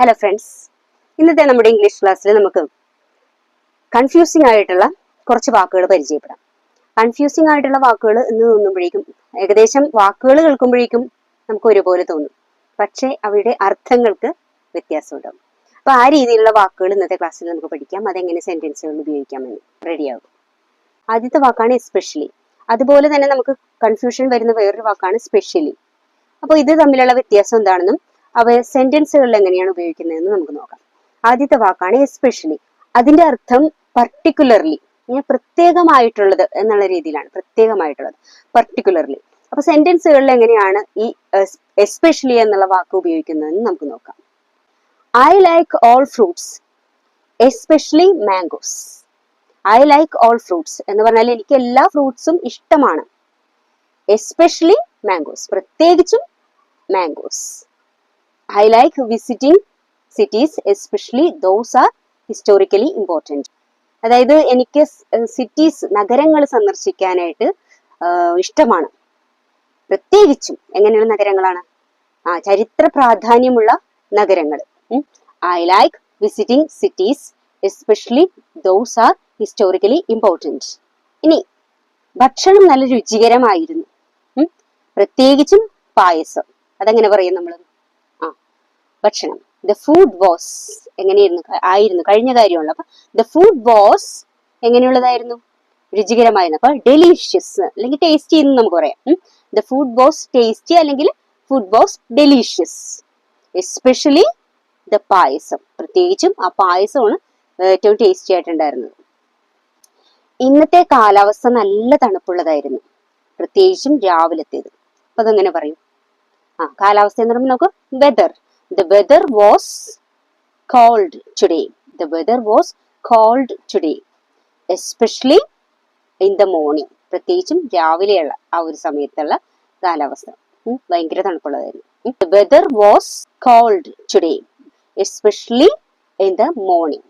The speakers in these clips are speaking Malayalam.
ഹലോ ഫ്രണ്ട്സ് ഇന്നത്തെ നമ്മുടെ ഇംഗ്ലീഷ് ക്ലാസ്സിൽ നമുക്ക് കൺഫ്യൂസിംഗ് ആയിട്ടുള്ള കുറച്ച് വാക്കുകൾ പരിചയപ്പെടാം. കൺഫ്യൂസിംഗ് ആയിട്ടുള്ള വാക്കുകൾ എന്ന് തോന്നുമ്പോഴേക്കും ഏകദേശം വാക്കുകൾ കേൾക്കുമ്പോഴേക്കും നമുക്ക് ഒരുപോലെ തോന്നും. പക്ഷേ അവയുടെ അർത്ഥങ്ങൾക്ക് വ്യത്യാസമുണ്ടാവും. അപ്പൊ ആ രീതിയിലുള്ള വാക്കുകൾ ഇന്നത്തെ ക്ലാസ്സിൽ നമുക്ക് പഠിക്കാം. അതെങ്ങനെ സെന്റൻസുകളിൽ ഉപയോഗിക്കാമെന്ന്. റെഡിയാകും ആദ്യത്തെ വാക്കാണ് എസ്പെഷ്യലി അതുപോലെ തന്നെ നമുക്ക് കൺഫ്യൂഷൻ വരുന്ന വേറൊരു വാക്കാണ് സ്പെഷ്യലി അപ്പോൾ ഇത് തമ്മിലുള്ള വ്യത്യാസം എന്താണെന്നും അവ സെന്റൻസുകളിൽ എങ്ങനെയാണ് ഉപയോഗിക്കുന്നതെന്ന് നമുക്ക് നോക്കാം. ആദ്യത്തെ വാക്കാണ് എസ്പെഷ്യലി അതിന്റെ അർത്ഥം പർട്ടിക്കുലർലി പ്രത്യേകമായിട്ടുള്ളത് എന്നുള്ള രീതിയിലാണ് പ്രത്യേകമായിട്ടുള്ളത്. പർട്ടിക്കുലർലി അപ്പൊ സെന്റൻസുകളിൽ എങ്ങനെയാണ് ഈ എസ്പെഷ്യലി എന്നുള്ള വാക്ക് ഉപയോഗിക്കുന്നതെന്ന് നമുക്ക് നോക്കാം. I like all fruits especially mangoes I like all fruits എന്ന് പറഞ്ഞാൽ എനിക്ക് എല്ലാ ഫ്രൂട്ട്സും ഇഷ്ടമാണ്. എസ്പെഷ്യലി മാംഗോസ് പ്രത്യേകിച്ചും mangoes I like visiting cities especially those are historically important അതായത് എനിക്ക് സിറ്റീസ് നഗരങ്ങൾ സന്ദർശിക്കാനായിട്ട് ഇഷ്ടമാണ്. പ്രത്യേകിച്ചും എങ്ങനെയുള്ള നഗരങ്ങളാണ്? ആ ചരിത്ര പ്രാധാന്യമുള്ള നഗരങ്ങൾ. I like visiting cities especially those are historically important ഇനി ഭക്ഷണം നല്ല രുചികരമായിരുന്നു. പ്രത്യേകിച്ചും പായസം. അതെങ്ങനെ പറയും നമ്മൾ ഭക്ഷണം. ദ ഫുഡ് വാസ് എങ്ങനെയായിരുന്നു ആയിരുന്നു. കഴിഞ്ഞ കാര്യമുള്ള. അപ്പൊ ദ ഫുഡ് വാസ് എങ്ങനെയുള്ളതായിരുന്നു? രുചികരമായിരുന്നു. അപ്പൊ ഡെലീഷ്യസ് അല്ലെങ്കിൽ ടേസ്റ്റി എന്ന് നമുക്ക് പറയാം. ദ ഫുഡ് വാസ് ടേസ്റ്റി അല്ലെങ്കിൽ food was delicious especially the payasam. പ്രത്യേകിച്ചും ആ പായസമാണ് ഏറ്റവും ടേസ്റ്റി ആയിട്ടുണ്ടായിരുന്നത്. ഇന്നത്തെ കാലാവസ്ഥ നല്ല തണുപ്പുള്ളതായിരുന്നു. പ്രത്യേകിച്ചും രാവിലത്തേത്. അപ്പൊ അതെങ്ങനെ പറയും? ആ കാലാവസ്ഥ എന്ന് പറയുമ്പോൾ നമുക്ക് weather the weather was cold today the weather was cold today especially in the morning പ്രത്യേകിച്ചും രാവിലെയുള്ള ആ ഒരു സമയത്തുള്ള കാലാവസ്ഥ. ഭയങ്കര തണുപ്പുള്ളതായിരുന്നു. The weather was cold today especially in the morning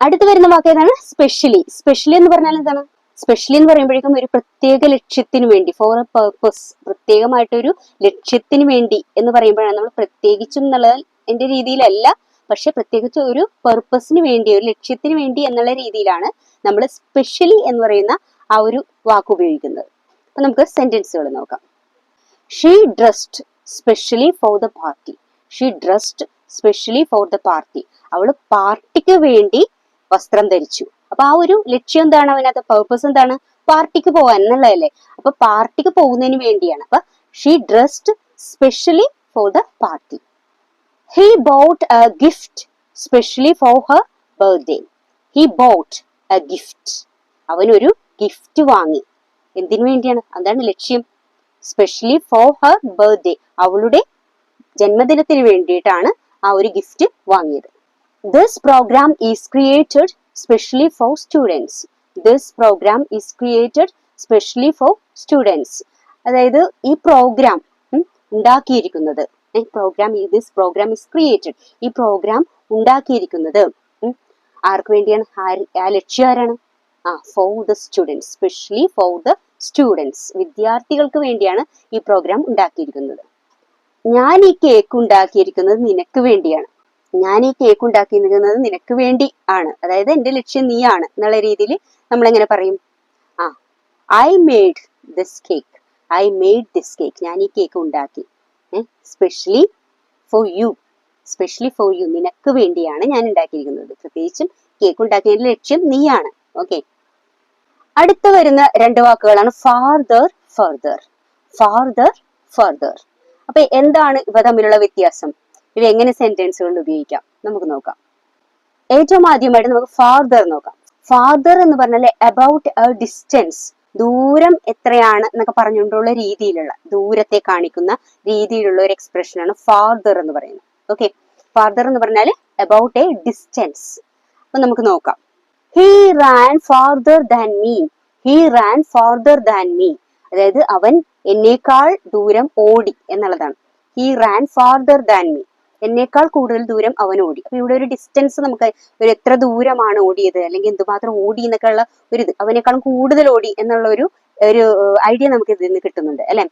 അടുത്ത് വരുന്ന വാക്ക് ഏതാണ്? സ്പെഷ്യലി സ്പെഷ്യലി എന്ന് പറഞ്ഞാൽ എന്താണ്? സ്പെഷ്യലി എന്ന് പറയുമ്പോഴേക്കും ഒരു പ്രത്യേക ലക്ഷ്യത്തിന് വേണ്ടി ഫോർ എ പേർപ്പസ് പ്രത്യേകമായിട്ടൊരു ലക്ഷ്യത്തിന് വേണ്ടി എന്ന് പറയുമ്പോഴാണ് നമ്മൾ പ്രത്യേകിച്ചും എന്നുള്ളത് എന്റെ രീതിയിലല്ല പക്ഷെ പ്രത്യേകിച്ച് ഒരു പെർപ്പസിന് വേണ്ടി ഒരു ലക്ഷ്യത്തിന് വേണ്ടി എന്നുള്ള രീതിയിലാണ് നമ്മൾ സ്പെഷ്യലി എന്ന് പറയുന്ന ആ ഒരു വാക്ക് ഉപയോഗിക്കുന്നത്. അപ്പൊ നമുക്ക് സെന്റൻസുകൾ നോക്കാം. She dressed specially for the party she dressed specially for the party അവൾ പാർട്ടിക്ക് വേണ്ടി വസ്ത്രം ധരിച്ചു. അപ്പൊ ആ ഒരു ലക്ഷ്യം എന്താണ്? അവനകത്ത് പേർപ്പസ് എന്താണ്? പാർട്ടിക്ക് പോകാൻ എന്നുള്ളതല്ലേ? അപ്പൊ പാർട്ടിക്ക് പോകുന്നതിന് വേണ്ടിയാണ്. അപ്പൊ she dressed specially for the party he bought a gift specially for her birthday he bought a gift അവനൊരു ഗിഫ്റ്റ് വാങ്ങി. എന്തിനു വേണ്ടിയാണ്? അതാണ് ലക്ഷ്യം. സ്പെഷ്യലി ഫോർ ഹർ ബർത്ത്ഡേ അവളുടെ ജന്മദിനത്തിന് വേണ്ടിയിട്ടാണ് ആ ഒരു ഗിഫ്റ്റ് വാങ്ങിയത്. This program is created specially for students this program is created specially for students അതായത് ഈ പ്രോഗ്രാം ഉണ്ടാക്കിയിരിക്കുന്നത്. Program this program is created ഈ പ്രോഗ്രാം ഉണ്ടാക്കിയിരിക്കുന്നത് ആർക്ക് വേണ്ടിയാണ്? ആ ലക്ഷ്യം ആരാണ്? ആ for the students specially for the students വിദ്യാർത്ഥികൾക്ക് വേണ്ടിയാണ് ഈ പ്രോഗ്രാം ഉണ്ടാക്കിയിരിക്കുന്നത്. ഞാൻ ഈ കേക്ക് ഉണ്ടാക്കിയിരിക്കുന്നത് നിനക്ക് വേണ്ടിയാണ്. ഞാൻ ഈ കേക്ക് ഉണ്ടാക്കി നിൽക്കുന്നത് നിനക്ക് വേണ്ടി ആണ്. അതായത് എന്റെ ലക്ഷ്യം നീയാണ് എന്നുള്ള രീതിയിൽ നമ്മൾ എങ്ങനെ പറയും? ആ I made this cake I made this cake ഞാൻ ഈ കേക്ക് ഉണ്ടാക്കി. Specially for you specially for you നിനക്ക് വേണ്ടിയാണ് ഞാൻ ഉണ്ടാക്കിയിരിക്കുന്നത്. പ്രത്യേകിച്ചും കേക്ക് ഉണ്ടാക്കിയതിന്റെ ലക്ഷ്യം നീയാണ്. ഓക്കെ അടുത്ത വരുന്ന രണ്ട് വാക്കുകളാണ് ഫാർദർ ഫർദർ ഫാർദർ ഫർദർ അപ്പൊ എന്താണ് ഇവ തമ്മിലുള്ള വ്യത്യാസം? ഇവ എങ്ങനെ സെന്റൻസുകളിൽ ഉപയോഗിക്കാം? നമുക്ക് നോക്കാം. ഏറ്റവും ആദ്യമായിട്ട് നമുക്ക് ഫാർദർ നോക്കാം. ഫാർദർ എന്ന് പറഞ്ഞാൽ അബൌട്ട് എ ഡിസ്റ്റൻസ് ദൂരം എത്രയാണ് എന്നൊക്കെ പറഞ്ഞുകൊണ്ടുള്ള രീതിയിലുള്ള ദൂരത്തെ കാണിക്കുന്ന രീതിയിലുള്ള ഒരു എക്സ്പ്രഷനാണ് ഫാർദർ എന്ന് പറയുന്നത്. ഓക്കെ ഫാർദർ എന്ന് പറഞ്ഞാൽ അബൌട്ട് എ ഡിസ്റ്റൻസ് അപ്പൊ നമുക്ക് നോക്കാം. He ran farther than me he ran farther than me അതായത് അവൻ എന്നേക്കാൾ ദൂരം ഓടി എന്നുള്ളതാണ്. He ran farther than me എന്നേക്കാൾ കൂടുതൽ ദൂരം അവൻ ഓടി. അപ്പൊ ഇവിടെ ഒരു ഡിസ്റ്റൻസ് നമുക്ക് ഒരു എത്ര ദൂരമാണ് ഓടിയത് അല്ലെങ്കിൽ എന്തുമാത്രം ഓടി എന്നൊക്കെ ഉള്ള ഒരു ഇത്. അവനേക്കാളും കൂടുതൽ ഓടി എന്നുള്ള ഒരു ഒരു ഐഡിയ നമുക്ക് ഇതിൽ നിന്ന് കിട്ടുന്നുണ്ട് അല്ലെ?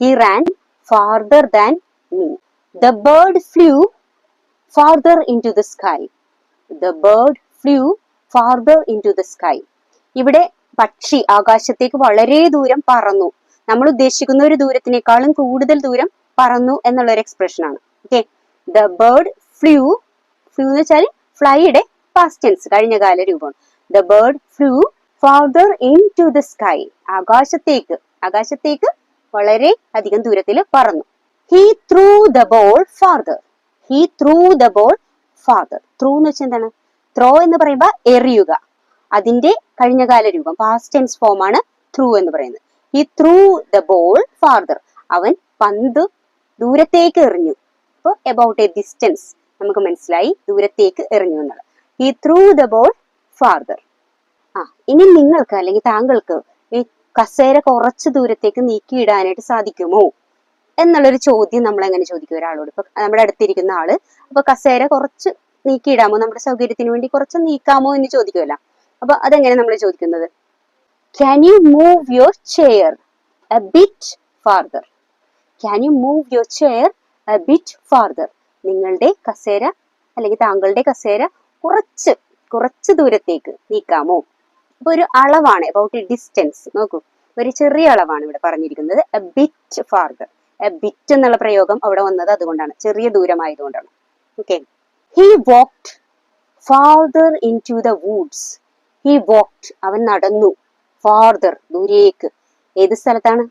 He ran farther than me the bird flew farther into the sky the bird flew farther into the sky ഇവിടെ പക്ഷി ആകാശത്തേക്ക് വളരെ ദൂരം പറന്നു. നമ്മൾ ഉദ്ദേശിക്കുന്ന ഒരു ദൂരത്തിനേക്കാളും കൂടുതൽ ദൂരം പറന്നു എന്നുള്ള ഒരു എക്സ്പ്രഷൻ ആണ്. Okay the bird flew flew എന്ന് വെച്ചാൽ ഫ്ലൈയുടെ പാസ്റ്റ് ടെൻസ് കഴിഞ്ഞ കാല രൂപമാണ്. The bird flew farther into the sky ആകാശത്തേക്ക്. ആകാശത്തേക്ക് വളരെ അധികം ദൂരത്തിൽ പറന്നു. He threw the ball farther he threw the ball farther threw എന്ന് വെച്ചാൽ എന്താണ്? ത്രോ എന്ന് പറയുമ്പോൾ എറിയുക. അതിന്റെ കഴിഞ്ഞകാല രൂപം പാസ്റ്റ് ടെൻസ് ഫോം ആണ് ത്രൂ എന്ന് പറയുന്നത്. He threw the ball farther അവൻ പന്ത് ദൂരത്തേക്ക് എറിഞ്ഞു. അപ്പോൾ എബൌട്ട് എ ഡിസ്റ്റൻസ് നമുക്ക് മനസ്സിലായി ദൂരത്തേക്ക് എറിഞ്ഞു എന്നുള്ളത് ഈ ത്രൂ ദ ബോൾ ഫാർദർ ആ ഇനി നിങ്ങൾക്ക് അല്ലെങ്കിൽ താങ്കൾക്ക് ഈ കസേര കുറച്ച് ദൂരത്തേക്ക് നീക്കിയിടാനായിട്ട് സാധിക്കുമോ? എന്നുള്ളൊരു ചോദ്യം നമ്മൾ എങ്ങനെ ചോദിക്കും ഒരാളോട്. ഇപ്പൊ നമ്മുടെ അടുത്തിരിക്കുന്ന ആൾ അപ്പൊ കസേര കുറച്ച് നീക്കിയിടാമോ? നമ്മുടെ സൗകര്യത്തിന് വേണ്ടി കുറച്ച് നീക്കാമോ എന്ന് ചോദിക്കുമല്ല. അപ്പൊ അതെങ്ങനെ നമ്മൾ ചോദിക്കുന്നത്? Can you move your chair a bit farther can you move your chair bit farther നിങ്ങളുടെ കസേര അല്ലെങ്കിൽ താങ്കളുടെ കസേര കുറച്ച് കുറച്ച് ദൂരത്തേക്ക് നീക്കാമോ? അപ്പൊ ഒരു അളവാണ് അബൌട്ട് ഡിസ്റ്റൻസ് നോക്കൂ ഒരു ചെറിയ അളവാണ് ഇവിടെ പറഞ്ഞിരിക്കുന്നത്. A bit farther a bit എന്നുള്ള പ്രയോഗം അവിടെ വന്നത് അതുകൊണ്ടാണ്. ചെറിയ ദൂരമായതുകൊണ്ടാണ്. Okay he walked farther into the woods he walked അവൻ നടന്നു ഫാർദർ ദൂരേക്ക്. ഏത് സ്ഥലത്താണ്?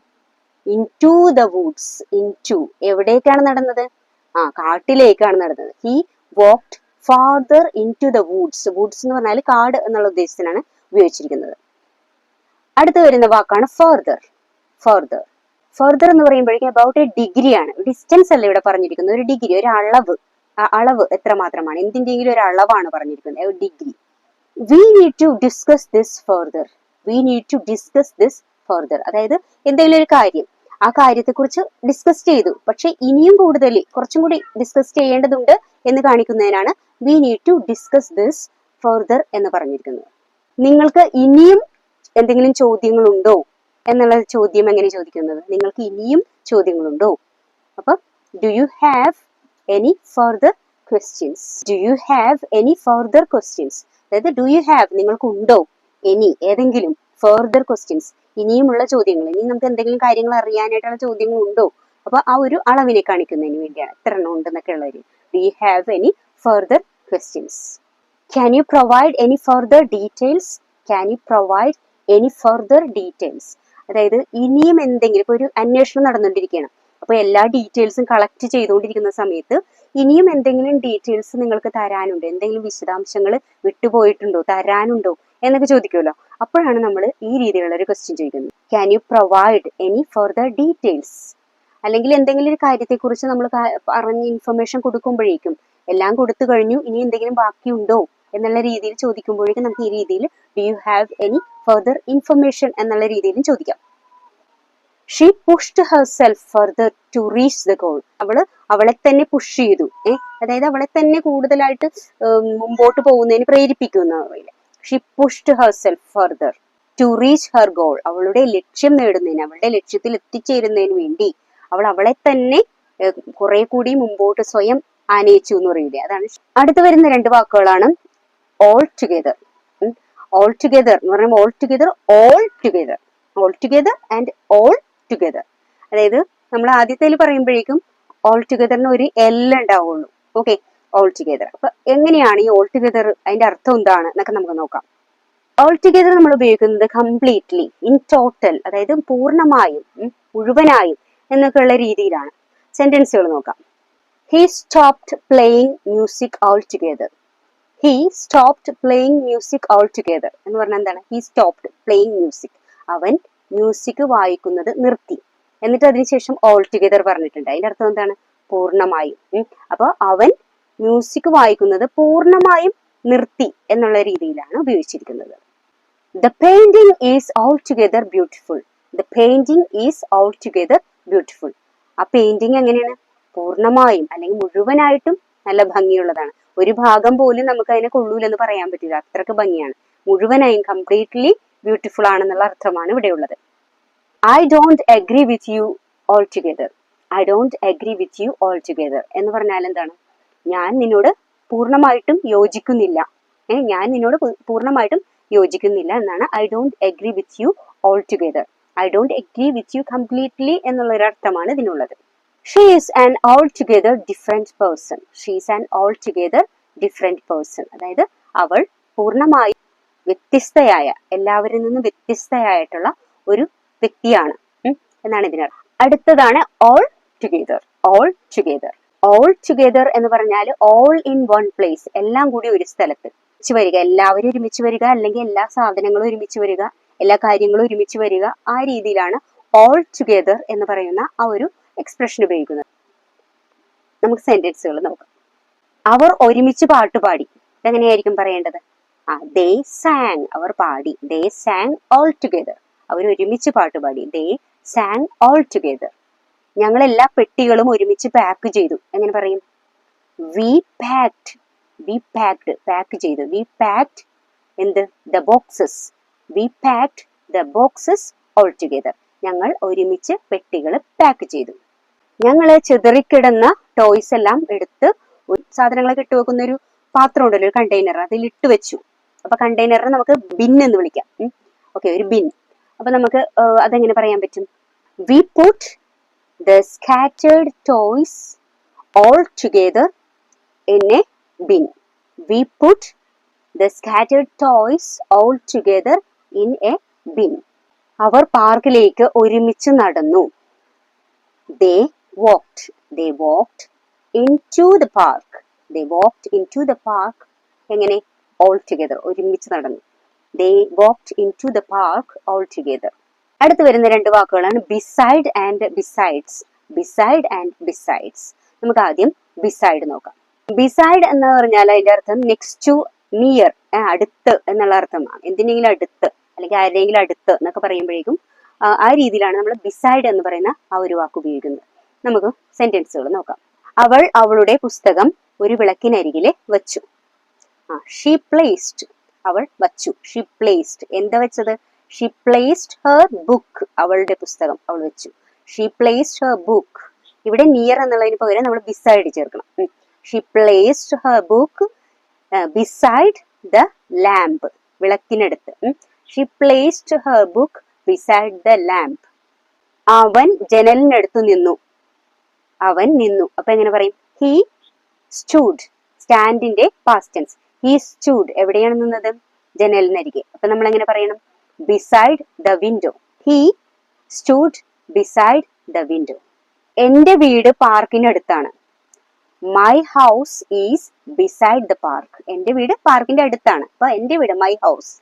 Into the woods into എവിടേക്കാണ് നടന്നത്? ആ കാട്ടിലേക്കാണ് നടന്നത്. He walked farther into the woods woods എന്ന് പറഞ്ഞാൽ കാട് എന്നുള്ള ഉദ്ദേശത്തിനാണ് ഉപയോഗിച്ചിരിക്കുന്നത്. അടുത്ത് വരുന്ന വാക്കാണ് ഫർദർ ഫർദർ ഫർദർ എന്ന് പറയുമ്പോഴേക്കും അബൌട്ട് എ ഡിഗ്രി ആണ്. ഡിസ്റ്റൻസ് അല്ല ഇവിടെ പറഞ്ഞിരിക്കുന്നത്. ഒരു ഡിഗ്രി ഒരു അളവ്. ആ അളവ് എത്ര മാത്രമാണ്? എന്തിന്റെങ്കിലും ഒരു അളവാണ് പറഞ്ഞിരിക്കുന്നത്. Degree we need to discuss this further we need to discuss this further അതായത് എന്തെങ്കിലും ഒരു കാര്യം ആ കാര്യത്തെക്കുറിച്ച് ഡിസ്കസ് ചെയ്തു. പക്ഷെ ഇനിയും കൂടുതൽ കുറച്ചും കൂടി ഡിസ്കസ് ചെയ്യേണ്ടതുണ്ട് എന്ന് കാണിക്കുന്നതിനാണ് we need to discuss this further എന്ന് പറഞ്ഞിരിക്കുന്നത്. നിങ്ങൾക്ക് ഇനിയും എന്തെങ്കിലും ചോദ്യങ്ങളുണ്ടോ എന്നുള്ള ചോദ്യം എങ്ങനെ ചോദിക്കുന്നത്? നിങ്ങൾക്ക് ഇനിയും ചോദ്യങ്ങളുണ്ടോ? അപ്പൊ do you have any further questions do you have any further questions അതായത് ഡു യു ഹാവ് നിങ്ങൾക്കുണ്ടോ? എനി ഏതെങ്കിലും ഫർദർ ക്വസ്റ്റ്യൻസ് ഇനിയുമുള്ള ചോദ്യങ്ങൾ ഇനി നമുക്ക് എന്തെങ്കിലും കാര്യങ്ങൾ അറിയാനായിട്ടുള്ള ചോദ്യങ്ങൾ ഉണ്ടോ അപ്പൊ ആ ഒരു അളവിനെ കാണിക്കുന്നതിന് വേണ്ടിയാണ് എത്ര എണ്ണം ഉണ്ടെന്നൊക്കെ ഉള്ളവര് you have any further questions can you provide any further details can you provide any further details അതായത് ഇനിയും എന്തെങ്കിലും ഇപ്പൊ ഒരു അന്വേഷണം നടന്നുകൊണ്ടിരിക്കുകയാണ്. അപ്പൊ എല്ലാ ഡീറ്റെയിൽസും കളക്ട് ചെയ്തുകൊണ്ടിരിക്കുന്ന സമയത്ത് ഇനിയും എന്തെങ്കിലും ഡീറ്റെയിൽസ് നിങ്ങൾക്ക് തരാനുണ്ടോ എന്തെങ്കിലും വിശദാംശങ്ങൾ വിട്ടുപോയിട്ടുണ്ടോ തരാനുണ്ടോ? എന്നൊക്കെ ചോദിക്കുമല്ലോ. അപ്പോഴാണ് നമ്മൾ ഈ രീതിയിലുള്ള ഒരു ക്വസ്റ്റ്യൻ ചോദിക്കുന്നത്. Can you provide any further details അല്ലെങ്കിൽ എന്തെങ്കിലും ഒരു കാര്യത്തെക്കുറിച്ച് നമ്മൾ പറഞ്ഞ് ഇൻഫർമേഷൻ കൊടുക്കുമ്പോഴേക്കും എല്ലാം കൊടുത്തു കഴിഞ്ഞു ഇനി എന്തെങ്കിലും ബാക്കിയുണ്ടോ എന്നുള്ള രീതിയിൽ ചോദിക്കുമ്പോഴേക്കും നമുക്ക് ഈ രീതിയിൽ do you have any further information എന്നുള്ള രീതിയിലും ചോദിക്കാം. She pushed herself further to reach the goal അവൾ അവളെ തന്നെ പുഷ് ചെയ്തു. ഏഹ് അതായത് അവളെ തന്നെ കൂടുതലായിട്ട് മുമ്പോട്ട് പോകുന്നതിന് പ്രേരിപ്പിക്കുന്ന പറയില്ല she pushed herself further to reach her goal അവളുടെ ലക്ഷ്യം നേടുന്നതിന് അവളുടെ ലക്ഷ്യത്തിൽ എത്തിച്ചേരുന്നതിന് വേണ്ടി അവൾ അവളെ തന്നെ കുറെ കൂടി മുമ്പോട്ട് സ്വയം ആനയിച്ചു എന്ന് പറയുന്നത്. അതാണ് അടുത്ത് വരുന്ന രണ്ട് വാക്കുകളാണ് ഓൾ ടുഗെദർ ഓൾ ടുഗെദർ എന്ന് പറയുമ്പോൾ all together all together all together and all together അതായത് നമ്മൾ ആദ്യത്തേൽ പറയുമ്പോഴേക്കും ഓൾ ടുഗെദറിന് ഒരു എൽ ഉണ്ടാവുള്ളൂ. ഓക്കെ ഓൾ ടുഗെദർ അപ്പൊ എങ്ങനെയാണ് ഈ ഓൾ ടുഗെദർ അതിന്റെ അർത്ഥം എന്താണ് എന്നൊക്കെ നമുക്ക് നോക്കാം. ഓൾ ടുഗെദർ നമ്മൾ ഉപയോഗിക്കുന്നത് കംപ്ലീറ്റ്ലി ഇൻ ടോട്ടൽ അതായത് പൂർണമായും മുഴുവനായും എന്നൊക്കെയുള്ള രീതിയിലാണ്. സെന്റൻസുകൾ നോക്കാം. He stopped playing music all together he stopped playing music all together എന്ന് പറഞ്ഞാൽ എന്താണ്? ഹി സ്റ്റോപ്ഡ് പ്ലേയിങ് മ്യൂസിക് അവൻ മ്യൂസിക് വായിക്കുന്നത് നിർത്തി. എന്നിട്ട് അതിനുശേഷം ഓൾ ടുഗെദർ പറഞ്ഞിട്ടുണ്ട്. അതിന്റെ അർത്ഥം എന്താണ്? പൂർണമായും. അപ്പോൾ അവൻ മ്യൂസിക് വായിക്കുന്നത് പൂർണമായും നിർത്തി എന്നുള്ള രീതിയിലാണ് ഉപയോഗിച്ചിരിക്കുന്നത്. The painting is all together beautiful the painting is all together beautiful ആ പെയിന്റിംഗ് എങ്ങനെയാണ്? പൂർണമായും അല്ലെങ്കിൽ മുഴുവനായിട്ടും നല്ല ഭംഗിയുള്ളതാണ്. ഒരു ഭാഗം പോലും നമുക്ക് അതിനെ കൊള്ളൂലെന്ന് പറയാൻ പറ്റില്ല. അത്രയ്ക്ക് ഭംഗിയാണ്. മുഴുവനായും കംപ്ലീറ്റ്ലി ബ്യൂട്ടിഫുൾ ആണെന്നുള്ള അർത്ഥമാണ് ഇവിടെ ഉള്ളത്. I don't agree with you all together I don't agree with you all together എന്ന് പറഞ്ഞാൽ എന്താണ്? ഞാൻ നിന്നോട് പൂർണമായിട്ടും യോജിക്കുന്നില്ല. ഏഹ് ഞാൻ നിന്നോട് പൂർണമായിട്ടും യോജിക്കുന്നില്ല എന്നാണ് I don't agree with you all together I don't agree with you completely എന്നുള്ള അർത്ഥമാണ് ഇതിനുള്ളത്. She is an all together different person she is an all together different person അതായത് അവൾ പൂർണമായി വ്യത്യസ്തയായ എല്ലാവരിൽ നിന്നും വ്യത്യസ്തയായിട്ടുള്ള ഒരു വ്യക്തിയാണ്. എന്നാണ് ഇതിനർത്ഥം. അടുത്തതാണ് all together all together all together എന്ന് പറഞ്ഞാൽ ഓൾ ഇൻ വൺ പ്ലേസ് എല്ലാം കൂടി ഒരു സ്ഥലത്ത്. ഒരുമിച്ച് വരിക. എല്ലാവരും ഒരുമിച്ച് വരിക. അല്ലെങ്കിൽ എല്ലാ സാധനങ്ങളും ഒരുമിച്ച് വരിക. എല്ലാ കാര്യങ്ങളും ഒരുമിച്ച് വരിക. ആ രീതിയിലാണ് ഓൾ ടുഗെദർ എന്ന് പറയുന്ന ആ ഒരു എക്സ്പ്രഷൻ ഉപയോഗിക്കുന്നത്. നമുക്ക് സെന്റൻസുകൾ നോക്കാം. അവർ ഒരുമിച്ച് പാട്ട് പാടി. ഇതെങ്ങനെയായിരിക്കും പറയേണ്ടത്? ആ ദേ സാങ് അവർ പാടി. ദേ സാങ് ഓൾ ടുഗെദർ അവർ ഒരുമിച്ച് പാട്ട് പാടി. ദേ സാങ് ഓൾ ടുഗെദർ ഞങ്ങൾ എല്ലാ പെട്ടികളും ഒരുമിച്ച് പാക്ക് ചെയ്തു. എങ്ങനെ പറയും? We packed we packed pack ചെയ്തു. വി പാക്ഡ് എന്ത്? The boxes we packed the boxes all together ഞങ്ങൾ ഒരുമിച്ച് പെട്ടികൾ പാക്ക് ചെയ്തു. ഞങ്ങൾ ചിതറിക്കിടന്ന ടോയ്സ് എല്ലാം എടുത്ത് സാധനങ്ങളൊക്കെ ഇട്ട് വെക്കുന്ന ഒരു പാത്രം ഉണ്ടല്ലോ ഒരു കണ്ടെയ്നർ അതിൽ ഇട്ട് വെച്ചു. അപ്പൊ കണ്ടെയ്നറിനെ നമുക്ക് ബിൻ എന്ന് വിളിക്കാം. ഓക്കെ ഒരു ബിൻ അപ്പൊ നമുക്ക് അതെങ്ങനെ പറയാൻ പറ്റും? We put the scattered toys all together in a bin. We put the scattered toys all together in a bin. അവർ പാർക്കിലേക്ക് ഒരുമിച്ച് നടന്നു ദേ walked they walked into the park they walked into the park എങ്ങനെ all together ഒരുമിച്ച് നടന്നു they walked into the park all together അടുത്ത് വരുന്ന രണ്ട് വാക്കുകളാണ് beside and besides beside and besides നമുക്ക് ആദ്യം ബിസൈഡ് നോക്കാം. ബിസൈഡ് എന്ന് പറഞ്ഞാൽ അതിന്റെ അർത്ഥം നെക്സ്റ്റ് ടു നിയർ അടുത്ത് എന്നുള്ള അർത്ഥമാണ്. എന്തിനെങ്കിലും അടുത്ത് അല്ലെങ്കിൽ ആരുടെയെങ്കിലും അടുത്ത് എന്നൊക്കെ പറയുമ്പോഴേക്കും ആ, രീതിയിലാണ് നമ്മൾ ബിസൈഡ് എന്ന് പറയുന്ന ആ ഒരു വാക്ക് ഉപയോഗിക്കുന്നത്. നമുക്ക് സെന്റൻസുകൾ നോക്കാം. അവൾ അവളുടെ പുസ്തകം ഒരു വിളക്കിനരികിലെ വച്ചു. ആ ഷീ പ്ലേസ്ഡ് അവൾ വച്ചു. ഷീ പ്ലേസ്ഡ് എന്താ വെച്ചത്? ഷീ പ്ലേസ്ഡ് ഹെർ ബുക്ക് അവളുടെ പുസ്തകം അവൾ വെച്ചു. ഷീ പ്ലേസ്ഡ് ഹെർ ബുക്ക് ഇവിടെ നിയർ എന്നുള്ളതിന് പകരം നമ്മൾ ബിസൈഡ് ചേർക്കണം. She placed her book beside the lamp വിളക്കിനടുത്ത്. She placed her book beside the lamp അവൻ ജനലിനടുത്ത് നിന്നു. അവൻ നിന്നു. അപ്പൊ എങ്ങനെ പറയും? ഹി സ്റ്റൂഡ് സ്റ്റാൻഡിന്റെ പാസ്റ്റൻസ് ഹി സ്റ്റൂഡ് എവിടെയാണ് നിന്നത്? ജനലിനരികെ. അപ്പൊ നമ്മൾ എങ്ങനെ പറയണം? Beside the window he stood beside the window എന്റെ വീട് പാർക്കിനടുത്താണ്. My house is beside the park എന്റെ വീട് പാർക്കിന്റെ അടുത്താണ്. അപ്പൊ എന്റെ വീട് മൈ ഹൗസ്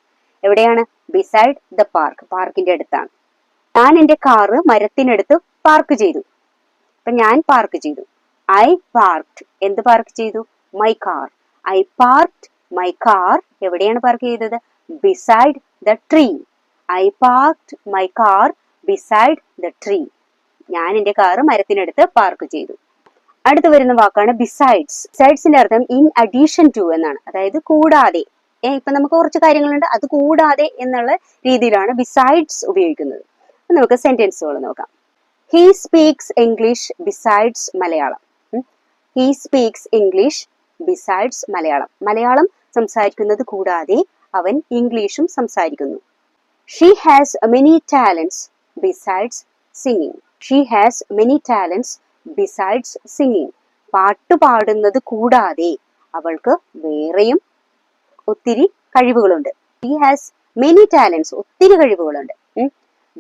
എവിടെയാണ്? ബിസൈഡ് ദ പാർക്ക് പാർക്കിന്റെ അടുത്താണ്. ഞാൻ എന്റെ കാറ് മരത്തിനടുത്ത് പാർക്ക് ചെയ്തു. അപ്പൊ ഞാൻ പാർക്ക് ചെയ്തു. ഐ പാർക്ക്ഡ് എന്ത് പാർക്ക് ചെയ്തു? My car I parked my car എവിടെയാണ് പാർക്ക് ചെയ്തത്? Beside the tree. I parked my car beside the tree. ഞാൻ എന്റെ കാറ് മരത്തിനടുത്ത് പാർക്ക് ചെയ്തു. അടുത്ത് വരുന്ന വാക്കാണ് ബിസൈഡ്സ് ബിസൈഡ്സിന്റെ അർത്ഥം ഇൻ അഡീഷൻ ടു എന്നാണ്. അതായത് കൂടാതെ. ഇപ്പൊ നമുക്ക് കുറച്ച് കാര്യങ്ങളുണ്ട്. അത് കൂടാതെ എന്നുള്ള രീതിയിലാണ് ബിസൈഡ്സ് ഉപയോഗിക്കുന്നത്. നമുക്ക് സെന്റൻസുകൾ നോക്കാം. He speaks English besides Malayalam. He speaks English besides Malayalam. Malayalam സംസാരിക്കുന്നത് കൂടാതെ അവൻ ഇംഗ്ലീഷും സംസാരിക്കുന്നു. She has many talents besides singing she has many talents besides singing പാട്ട് പാടുന്നത് കൂടാതെ അവൾക്ക് വേറെയും ഒത്തിരി കഴിവുകളുണ്ട്. ഷീ ഹാസ് മെനി ടാലൻസ് ഒത്തിരി കഴിവുകളുണ്ട്.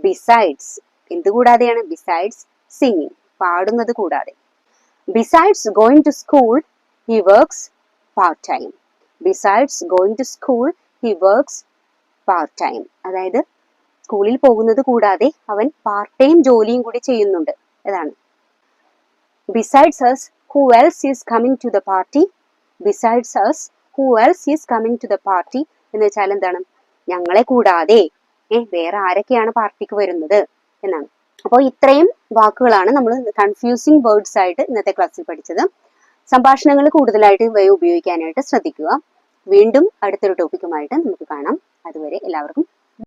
ബിസൈഡ്സ് എന്ത് കൂടാതെയാണ് ബിസൈഡ്സ് സിംഗിങ് പാടുന്നത് കൂടാതെ. Besides going to school he works part time besides going to school he works part time അതായത് സ്കൂളിൽ പോകുന്നത് കൂടാതെ അവൻ പാർട്ട് ടൈം ജോലിയും കൂടി ചെയ്യുന്നുണ്ട്. അതാണ്. Besides us who else is coming to the party besides us who else is coming to the party എന്ന് വെച്ചാൽ എന്താണ്? ഞങ്ങളെ കൂടാതെ ഏ വേറെ ആരൊക്കെയാണ് പാർട്ടിക്ക് വരുന്നത് എന്നാണ്. അപ്പോൾ ഇത്രയും വാക്കുകളാണ് നമ്മൾ കൺഫ്യൂസിങ് വേർഡ്സ് ആയിട്ട് ഇന്നത്തെ ക്ലാസ്സിൽ പഠിച്ചത്. സംഭാഷണങ്ങൾ കൂടുതലായിട്ട് ഇവയെ ഉപയോഗിക്കാനായിട്ട് ശ്രദ്ധിക്കുക. വീണ്ടും അടുത്തൊരു ടോപ്പിക്കുമായിട്ട് നമുക്ക് കാണാം. അതുവരെ എല്ലാവർക്കും